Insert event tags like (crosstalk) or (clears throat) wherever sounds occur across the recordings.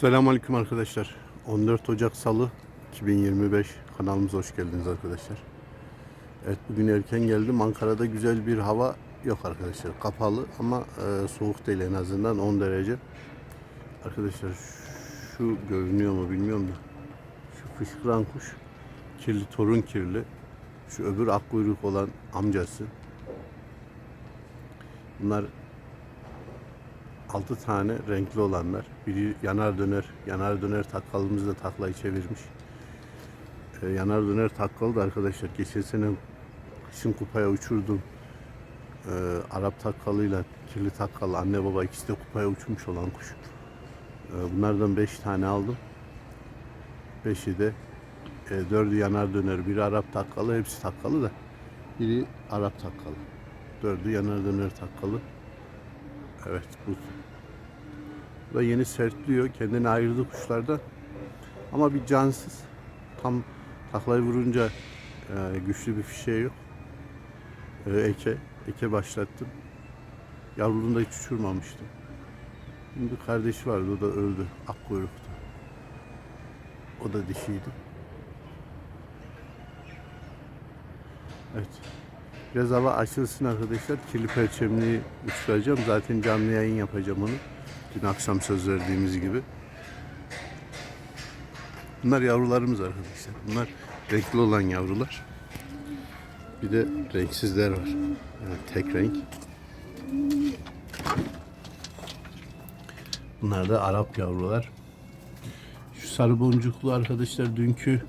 Selamünaleyküm arkadaşlar. 14 Ocak Salı 2025 kanalımıza hoş geldiniz arkadaşlar. Evet bugün erken geldim. Ankara'da güzel bir hava yok arkadaşlar. Kapalı ama e, soğuk değil en azından 10 derece. Arkadaşlar şu görünüyor mu bilmiyorum da. Şu fışkıran kuş kirli torun kirli. Şu öbür akkuyruk olan amcası. Bunlar 6 tane renkli olanlar. Biri yanar döner. Yanar döner takkalımızda taklayı çevirmiş. Ee, yanar döner takkalı da arkadaşlar geçen sene kışın kupaya uçurdum. Ee, Arap takkalıyla kirli takkalı anne baba ikisi de kupaya uçmuş olan kuş. Ee, bunlardan 5 tane aldım. 5'i de e, 4'ü yanar döner. Biri Arap takkalı hepsi takkalı da. Biri Arap takkalı. 4'ü yanar döner takkalı. Evet bu. Bu da yeni sertliyor. Kendini ayırdı kuşlardan. Ama bir cansız. Tam taklayı vurunca e, güçlü bir fişeği yok. E, eke. Eke başlattım. Yavruluğunda hiç uçurmamıştım. Şimdi kardeşi vardı. O da öldü. Akkuyruk'ta. O da dişiydi. Evet. Biraz hava açılsın arkadaşlar. Kirli perçemliği uçuracağım. Zaten canlı yayın yapacağım onu. Dün akşam söz verdiğimiz gibi. Bunlar yavrularımız arkadaşlar. Bunlar renkli olan yavrular. Bir de renksizler var. Yani tek renk. Bunlar da Arap yavrular. Şu sarı boncuklu arkadaşlar dünkü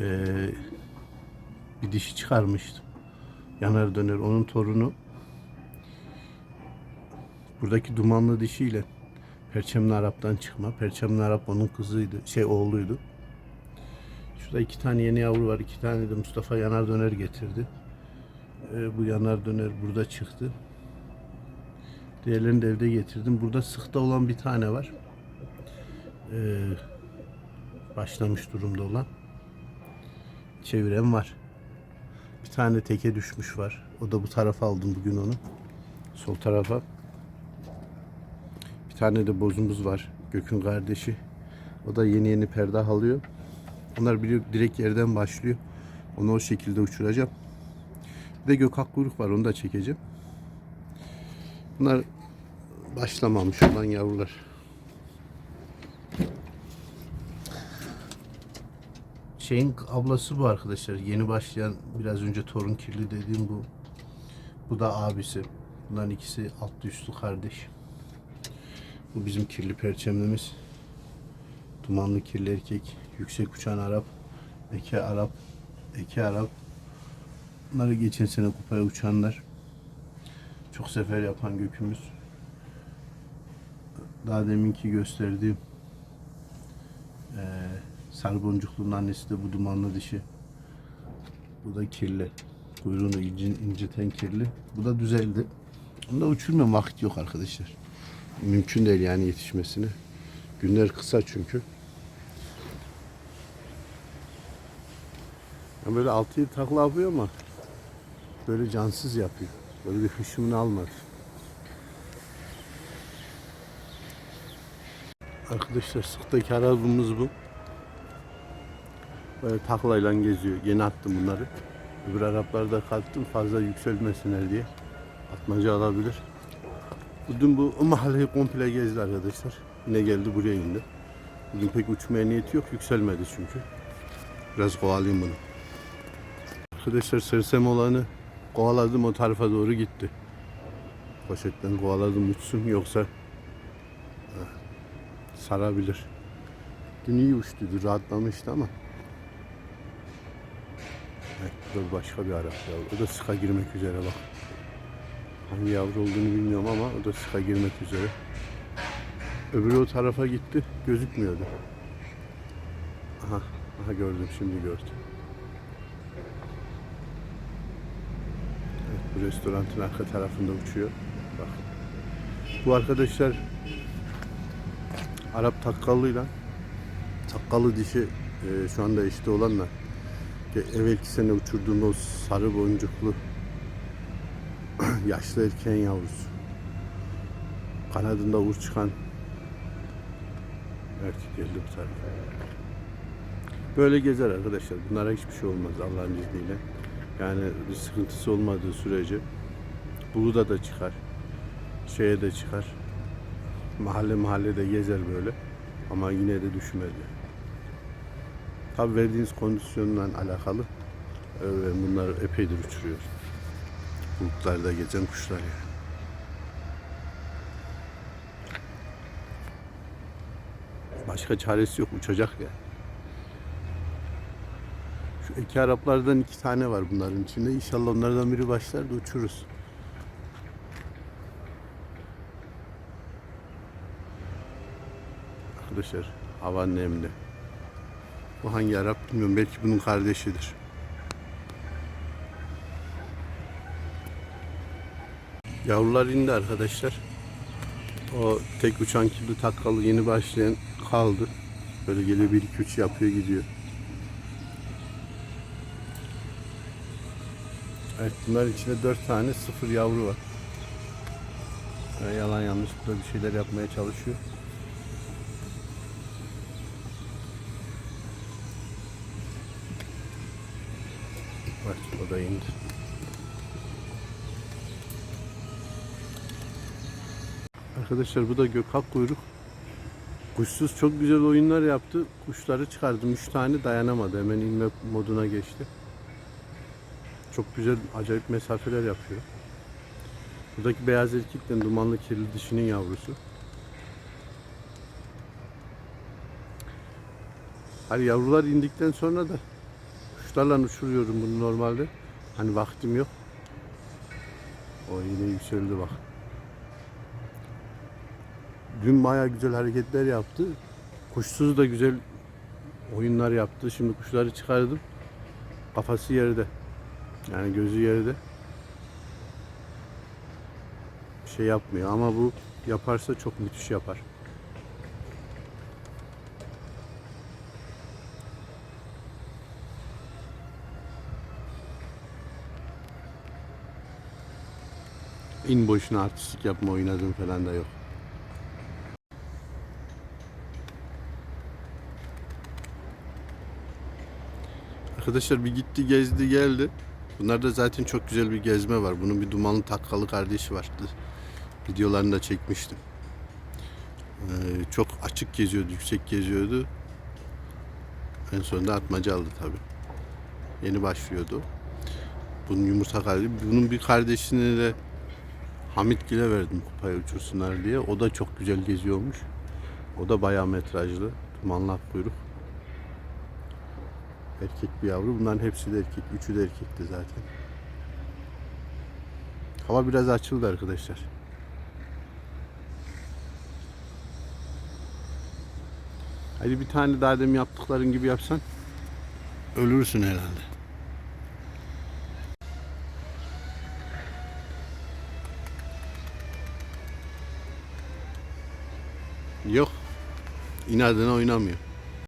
eee bir dişi çıkarmıştım. Yanar döner onun torunu. Buradaki dumanlı dişiyle Perçemli Arap'tan çıkma. Perçemli Arap onun kızıydı. Şey oğluydu. Şurada iki tane yeni yavru var. iki tane de Mustafa Yanar Döner getirdi. Ee, bu Yanar Döner burada çıktı. Diğerlerini de evde getirdim. Burada sıkta olan bir tane var. Ee, başlamış durumda olan. Çeviren var. Bir tane teke düşmüş var. O da bu tarafa aldım bugün onu. Sol tarafa. Bir tane de bozumuz var. Gök'ün kardeşi. O da yeni yeni perde alıyor. Onlar biliyor direkt yerden başlıyor. Onu o şekilde uçuracağım. Bir de gök akkuyruk var. Onu da çekeceğim. Bunlar başlamamış olan yavrular. Şeyin ablası bu arkadaşlar. Yeni başlayan biraz önce torun kirli dediğim bu. Bu da abisi. Bunların ikisi altlı üstlü kardeş. Bu bizim kirli perçemlimiz. Dumanlı kirli erkek. Yüksek uçan Arap. Eke Arap. Eke Arap. Bunları geçen sene kupaya uçanlar. Çok sefer yapan gökümüz. Daha deminki gösterdiğim sarı boncukluğun annesi de bu dumanlı dişi. Bu da kirli. Kuyruğunu ince, inciten kirli. Bu da düzeldi. Bunda uçurma vakit yok arkadaşlar. Mümkün değil yani yetişmesini. Günler kısa çünkü. Yani böyle 6-7 takla yapıyor ama böyle cansız yapıyor. Böyle bir hışımını almadı. Arkadaşlar sıktaki arabamız bu. Böyle taklayla geziyor. Yeni attım bunları. Öbür Araplarda kattım fazla yükselmesinler diye. Atmaca alabilir. Bugün bu (laughs) mahalleyi komple gezdi arkadaşlar. Yine geldi buraya indi. Bugün pek uçmaya niyeti yok. Yükselmedi çünkü. Biraz kovalayayım bunu. Arkadaşlar sersem olanı kovaladım o tarafa doğru gitti. Poşetten kovaladım uçsun yoksa eh, sarabilir. Dün iyi uçtuydu rahatlamıştı ama da başka bir Arap yavru. O da sıka girmek üzere bak. Hangi yavru olduğunu bilmiyorum ama o da sıka girmek üzere. Öbürü o tarafa gitti. Gözükmüyordu. Aha, aha gördüm şimdi gördüm. Evet, bu restoranın arka tarafında uçuyor. Bak. Bu arkadaşlar Arap takkallıyla takkalı dişi e, şu anda işte olanla işte evvelki sene uçurduğum o sarı boncuklu (clears throat) yaşlı erkeğin yavrusu. Kanadında uğur çıkan Erkek geldi bu tarafa. Böyle gezer arkadaşlar. Bunlara hiçbir şey olmaz Allah'ın izniyle. Yani bir sıkıntısı olmadığı sürece Bulu'da da çıkar. Şeye de çıkar. Mahalle mahallede gezer böyle. Ama yine de düşmez. Tabi verdiğiniz kondisyonla alakalı. Ee, Bunlar epeydir uçuruyor. Bulutlarda gezen kuşlar yani. Başka çaresi yok. Uçacak yani. Şu iki Araplardan iki tane var bunların içinde. İnşallah onlardan biri başlar da uçururuz. Arkadaşlar hava nemli. Bu hangi Arap bilmiyorum. Belki bunun kardeşidir. Yavrular indi arkadaşlar. O tek uçan kirli takkalı yeni başlayan kaldı. Böyle geliyor bir iki üç yapıyor gidiyor. Evet bunların içinde dört tane sıfır yavru var. Böyle yalan yanlış burada bir şeyler yapmaya çalışıyor. İndi. Arkadaşlar bu da gökhan kuyruk. Kuşsuz çok güzel oyunlar yaptı. Kuşları çıkardım. Üç tane dayanamadı. Hemen inme moduna geçti. Çok güzel, acayip mesafeler yapıyor. Buradaki beyaz erkekten dumanlı kirli dişinin yavrusu. Hani yavrular indikten sonra da kuşlarla uçuruyorum bunu normalde. Hani vaktim yok. O yine yükseldi bak. Dün bayağı güzel hareketler yaptı. Kuşsuz da güzel oyunlar yaptı. Şimdi kuşları çıkardım. Kafası yerde. Yani gözü yerde. Bir şey yapmıyor ama bu yaparsa çok müthiş yapar. İn boşuna artistlik yapma oynadım falan da yok. Arkadaşlar bir gitti gezdi geldi. Bunlarda zaten çok güzel bir gezme var. Bunun bir dumanlı takkalı kardeşi vardı. Videolarını da çekmiştim. Ee, çok açık geziyordu, yüksek geziyordu. En sonunda atmaca aldı tabi. Yeni başlıyordu. Bunun yumurta kardeşi. Bunun bir kardeşini de Hamitgil'e verdim kupaya uçursunlar diye. O da çok güzel geziyormuş. O da bayağı metrajlı. Dumanlı ak kuyruk. Erkek bir yavru. Bunların hepsi de erkek. Üçü de erkekti zaten. Hava biraz açıldı arkadaşlar. Hadi bir tane daha demin yaptıkların gibi yapsan ölürsün herhalde. Yok. İnadına oynamıyor.